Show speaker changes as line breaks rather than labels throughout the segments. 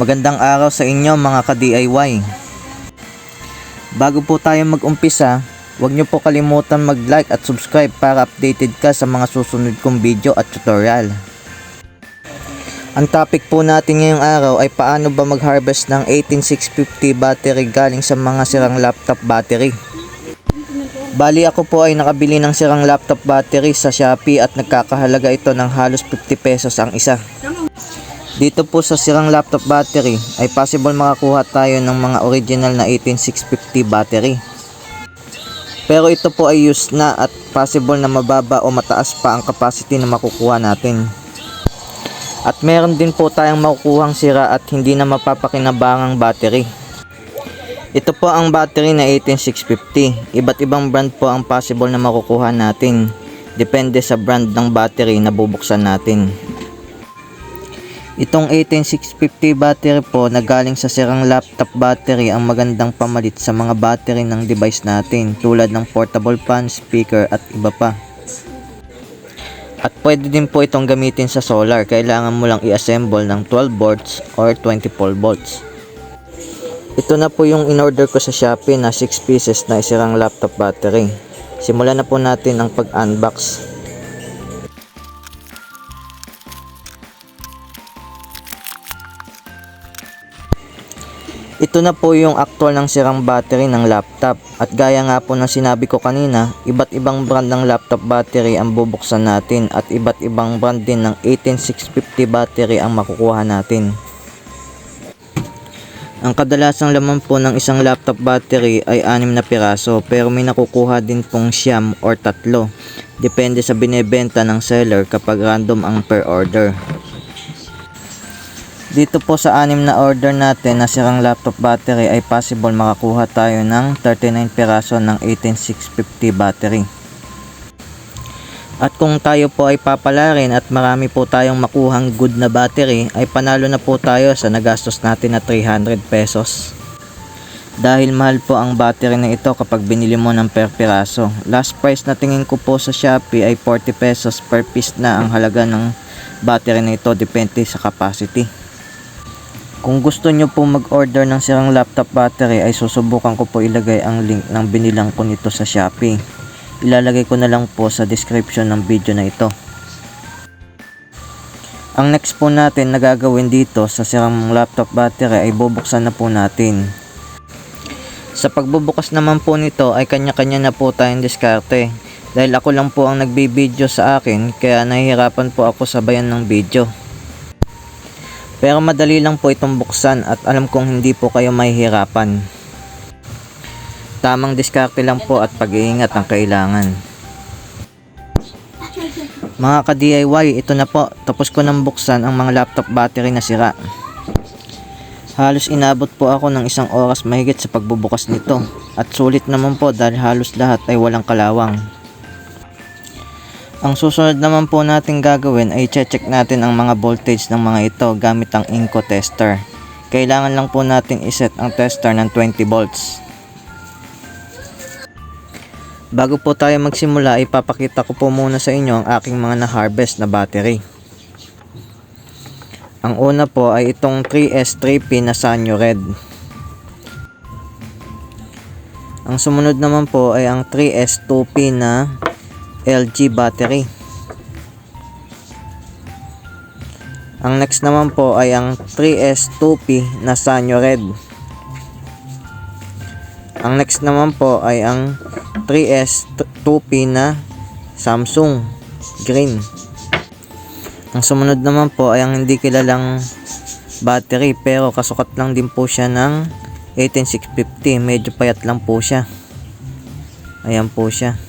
Magandang araw sa inyo mga ka-DIY. Bago po tayo mag-umpisa, huwag niyo po kalimutan mag-like at subscribe para updated ka sa mga susunod kong video at tutorial. Ang topic po natin ngayong araw ay paano ba mag-harvest ng 18650 battery galing sa mga sirang laptop battery. Bali ako po ay nakabili ng sirang laptop battery sa Shopee at nagkakahalaga ito ng halos 50 pesos ang isa. Dito po sa sirang laptop battery ay possible makakuha tayo ng mga original na 18650 battery. Pero ito po ay used na at possible na mababa o mataas pa ang capacity na makukuha natin. At meron din po tayong makukuhang sira at hindi na mapapakinabangang battery. Ito po ang battery na 18650. Iba't ibang brand po ang possible na makukuha natin. Depende sa brand ng battery na bubuksan natin. Itong 18650 battery po na galing sa sirang laptop battery ang magandang pamalit sa mga battery ng device natin tulad ng portable fan, speaker at iba pa. At pwede din po itong gamitin sa solar. Kailangan mo lang i-assemble ng 12 volts or 24 volts. Ito na po yung in-order ko sa Shopee na 6 pieces na isirang laptop battery. Simulan na po natin ang pag-unbox. Ito na po yung actual ng sirang battery ng laptop. At gaya nga po ng sinabi ko kanina, iba't ibang brand ng laptop battery ang bubuksan natin at iba't ibang brand din ng 18650 battery ang makukuha natin. Ang kadalasang laman po ng isang laptop battery ay 6 na piraso pero may nakukuha din pong siyam or tatlo. Depende sa binebenta ng seller kapag random ang per order. Dito po sa anim na order natin na sirang laptop battery ay possible makakuha tayo ng 39 piraso ng 18650 battery. At kung tayo po ay papalarin at marami po tayong makuhang good na battery ay panalo na po tayo sa nagastos natin na 300 pesos. Dahil mahal po ang battery na ito kapag binili mo ng per piraso. Last price na tingin ko po sa Shopee ay 40 pesos per piece na ang halaga ng battery na ito depende sa capacity. Kung gusto nyo po mag-order ng sirang laptop battery ay susubukan ko po ilagay ang link ng binilang ko nito sa Shopee. Ilalagay ko na lang po sa description ng video na ito. Ang next po natin na gagawin dito sa sirang laptop battery ay bubuksan na po natin. Sa pagbubukas naman po nito ay kanya-kanya na po tayong diskarte. Dahil ako lang po ang nagbibideo sa akin kaya nahihirapan po ako sabayan ng video. Pero madali lang po itong buksan at alam kong hindi po kayo mahihirapan. Tamang diskarte lang po at pag-iingat ang kailangan. Mga ka-DIY, ito na po. Tapos ko nang buksan ang mga laptop battery na sira. Halos inabot po ako ng isang oras mahigit sa pagbubukas nito. At sulit naman po dahil halos lahat ay walang kalawang. Ang susunod naman po natin gagawin ay check natin ang mga voltage ng mga ito gamit ang Inco tester. Kailangan lang po natin iset ang tester ng 20 volts. Bago po tayo magsimula, ipapakita ko po muna sa inyo ang aking mga na-harvest na battery. Ang una po ay itong 3S3P na Sanyo Red. Ang sumunod naman po ay ang 3S2P na LG battery. Ang next naman po ay ang 3S2P na Sanyo Red. Ang next naman po ay ang 3S2P na Samsung Green. Ang sumunod naman po ay ang hindi kilalang battery pero kasukat lang din po siya ng 18650. Medyo payat lang po siya. Ayan po siya.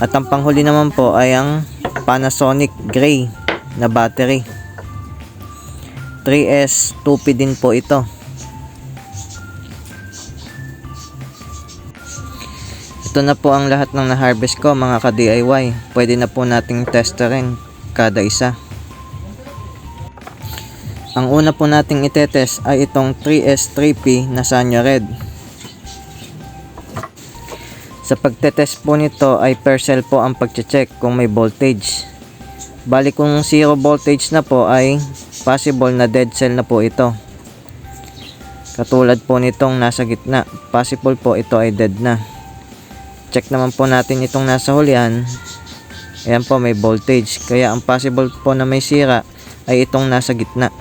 At ang panghuli naman po ay ang Panasonic Gray na battery. 3S 2P din po ito. Ito na po ang lahat ng na-harvest ko mga ka-DIY. Pwede na po nating testerin kada isa. Ang una po nating itetest ay itong 3S3P na Sanyo Red. Sa pagtetest po nito ay per cell po ang pagche-check kung may voltage. Bali kung zero voltage na po ay possible na dead cell na po ito. Katulad po nitong nasa gitna, possible po ito ay dead na. Check naman po natin itong nasa hulihan. Ayan po may voltage. Kaya ang possible po na may sira ay itong nasa gitna.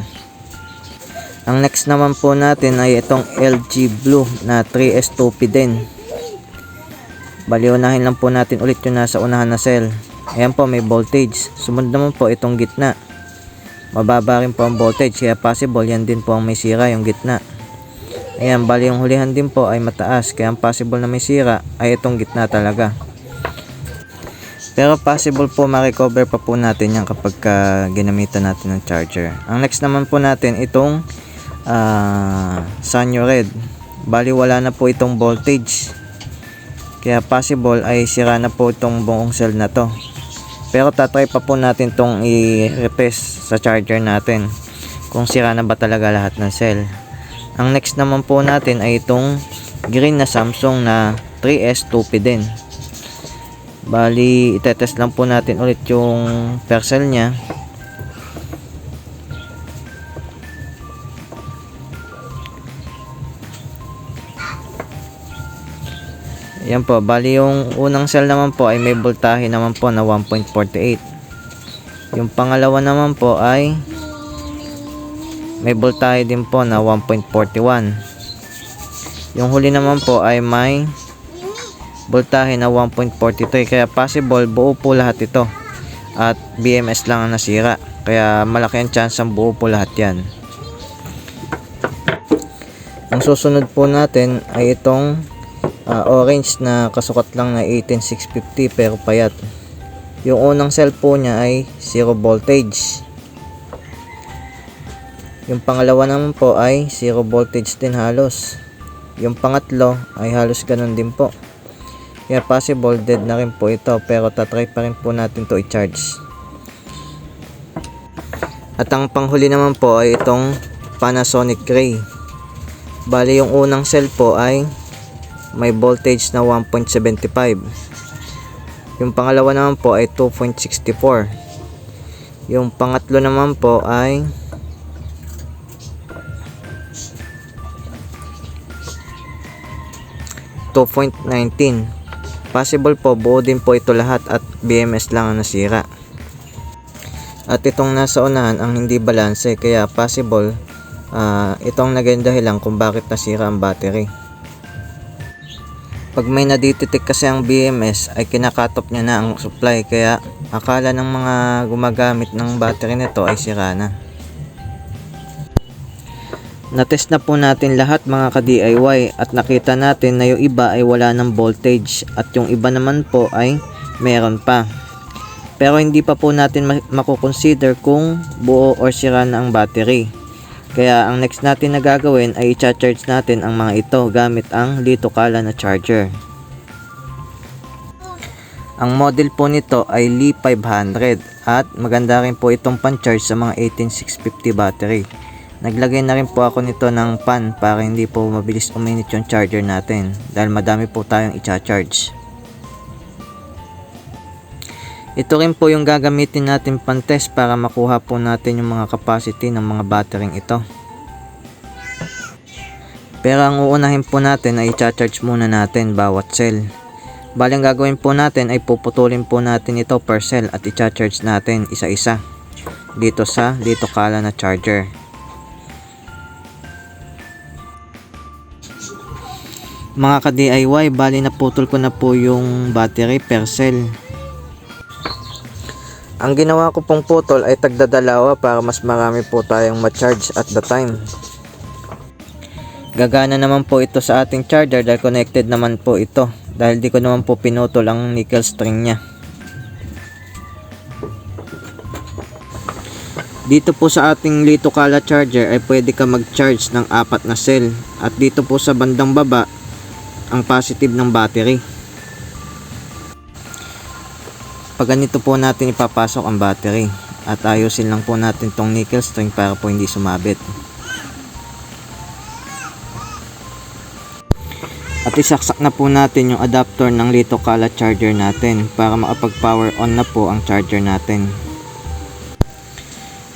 Ang next naman po natin ay itong LG Blue na 3S2P din. Bali unahin lang po natin ulit yung nasa unahan na cell. Ayan po may voltage. Sumunod naman po itong gitna. Mababa rin po ang voltage kaya possible yan din po ang may sira yung gitna. Ayan bali yung hulihan din po ay mataas kaya ang possible na may sira ay itong gitna talaga. Pero possible po ma-recover pa po natin yan kapag ka ginamitan natin ng charger. Ang next naman po natin itong uh, Sanyo Red. Bali wala na po itong voltage. Kaya possible ay sira na po itong buong cell na to. Pero tatry pa po natin tong i-replace sa charger natin. Kung sira na ba talaga lahat ng cell. Ang next naman po natin ay itong green na Samsung na 3S 2P din. Bali, itetest lang po natin ulit yung per cell niya. Yan po, bali yung unang cell naman po ay may voltahe naman po na 1.48. Yung pangalawa naman po ay may voltahe din po na 1.41. Yung huli naman po ay may voltahe na 1.43 kaya possible buo po lahat ito at BMS lang ang nasira kaya malaki ang chance ang buo po lahat yan ang susunod po natin ay itong uh, orange na kasukat lang na 18650 pero payat. Yung unang cell po niya ay 0 voltage. Yung pangalawa naman po ay 0 voltage din halos. Yung pangatlo ay halos ganun din po. Kaya possible dead na rin po ito pero tatry pa rin po natin to i-charge. At ang panghuli naman po ay itong Panasonic Ray bali yung unang cell po ay may voltage na 1.75 yung pangalawa naman po ay 2.64 yung pangatlo naman po ay two point nineteen. Possible po buo din po ito lahat at BMS lang ang nasira. At itong nasa unahan ang hindi balanse kaya possible uh, itong naging dahilan kung bakit nasira ang battery pag may nadidetect kasi ang BMS ay kinakatop niya na ang supply kaya akala ng mga gumagamit ng battery nito ay sira na Natest na po natin lahat mga ka-DIY at nakita natin na yung iba ay wala ng voltage at yung iba naman po ay meron pa. Pero hindi pa po natin makukonsider kung buo or sira na ang battery. Kaya ang next natin na gagawin ay i-charge natin ang mga ito gamit ang Lito Kala na charger. Ang model po nito ay Li 500 at maganda rin po itong pan-charge sa mga 18650 battery. Naglagay na rin po ako nito ng pan para hindi po mabilis uminit yung charger natin dahil madami po tayong i-charge. Ito rin po yung gagamitin natin pan test para makuha po natin yung mga capacity ng mga battery ito. Pero ang uunahin po natin ay i-charge muna natin bawat cell. Bali ang gagawin po natin ay puputulin po natin ito per cell at i-charge natin isa-isa dito sa dito kala na charger. mga ka-DIY bali naputol ko na po yung battery per cell ang ginawa ko pong putol ay tagdadalawa para mas marami po tayong ma-charge at the time. Gagana naman po ito sa ating charger dahil connected naman po ito. Dahil di ko naman po pinutol ang nickel string nya Dito po sa ating Lito Kala charger ay pwede ka mag-charge ng apat na cell. At dito po sa bandang baba ang positive ng battery. Pag ganito po natin ipapasok ang battery at ayusin lang po natin tong nickel string para po hindi sumabit. At isaksak na po natin yung adapter ng Lito Kala charger natin para makapag power on na po ang charger natin.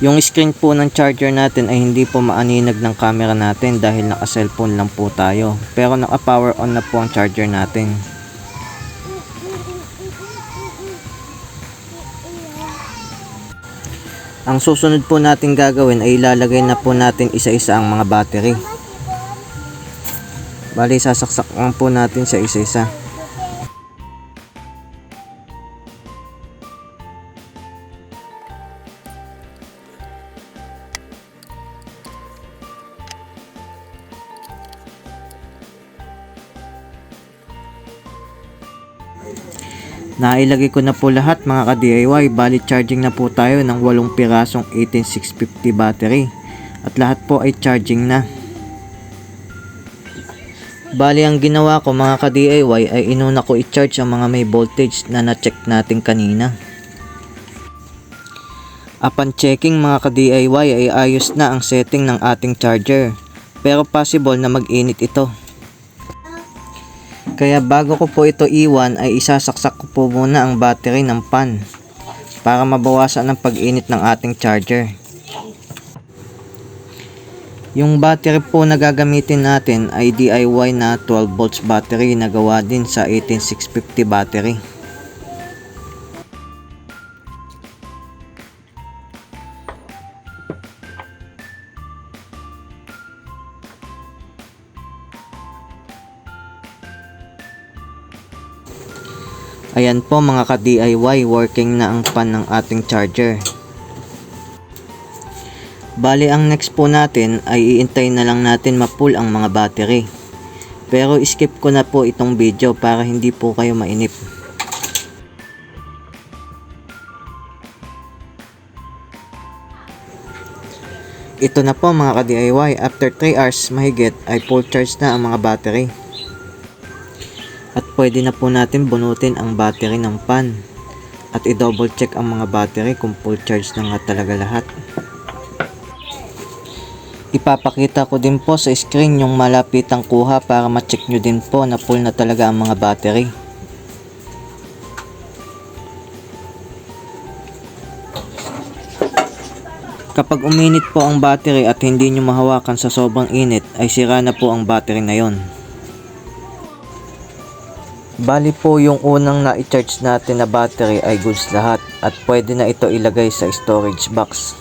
Yung screen po ng charger natin ay hindi po maaninag ng camera natin dahil naka cellphone lang po tayo. Pero naka power on na po ang charger natin. Ang susunod po natin gagawin ay ilalagay na po natin isa-isa ang mga battery. Bali sasaksak lang po natin sa isa-isa. Nailagay ko na po lahat mga ka-DIY, bali charging na po tayo ng 8 pirasong 18650 battery at lahat po ay charging na. Bali ang ginawa ko mga ka-DIY ay inuna ko i-charge ang mga may voltage na na-check natin kanina. Upon checking mga ka-DIY ay ayos na ang setting ng ating charger pero possible na mag-init ito. Kaya bago ko po ito iwan ay isasaksak ko po muna ang battery ng pan para mabawasan ang pag-init ng ating charger. Yung battery po na gagamitin natin ay DIY na 12 volts battery na gawa din sa 18650 battery. Ayan po mga ka-DIY, working na ang pan ng ating charger. Bali ang next po natin ay iintay na lang natin ma-full ang mga battery. Pero skip ko na po itong video para hindi po kayo mainip. Ito na po mga ka-DIY, after 3 hours mahigit ay full charge na ang mga battery. At pwede na po natin bunutin ang battery ng pan. At i-double check ang mga battery kung full charge na nga talaga lahat. Ipapakita ko din po sa screen yung malapitang kuha para ma-check nyo din po na full na talaga ang mga battery. Kapag uminit po ang battery at hindi nyo mahawakan sa sobrang init ay sira na po ang battery na yon. Bali po yung unang na-charge natin na battery ay goods lahat at pwede na ito ilagay sa storage box.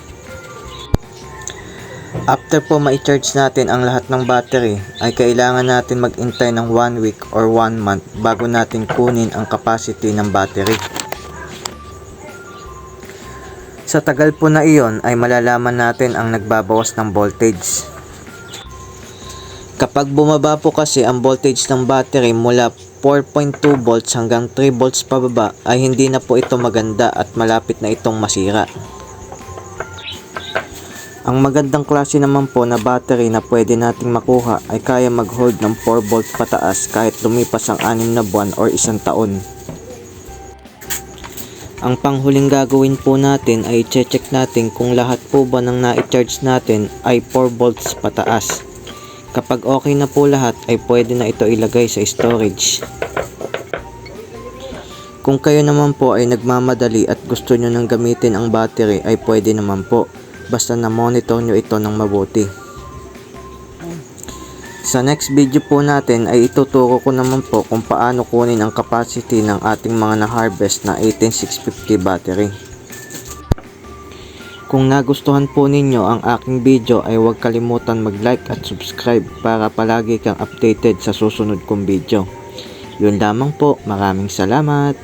After po ma-charge natin ang lahat ng battery ay kailangan natin mag-intay ng 1 week or 1 month bago natin kunin ang capacity ng battery. Sa tagal po na iyon ay malalaman natin ang nagbabawas ng voltage. Kapag bumaba po kasi ang voltage ng battery mula 4.2 volts hanggang 3 volts pababa ay hindi na po ito maganda at malapit na itong masira. Ang magandang klase naman po na battery na pwede nating makuha ay kaya mag-hold ng 4 volts pataas kahit lumipas ang 6 na buwan or isang taon. Ang panghuling gagawin po natin ay check natin kung lahat po ba ng na-charge natin ay 4 volts pataas. Kapag okay na po lahat ay pwede na ito ilagay sa storage. Kung kayo naman po ay nagmamadali at gusto nyo nang gamitin ang battery ay pwede naman po. Basta na monitor nyo ito ng mabuti. Sa next video po natin ay ituturo ko naman po kung paano kunin ang capacity ng ating mga na-harvest na 18650 battery. Kung nagustuhan po ninyo ang aking video ay huwag kalimutan mag-like at subscribe para palagi kang updated sa susunod kong video. Yun lamang po, maraming salamat.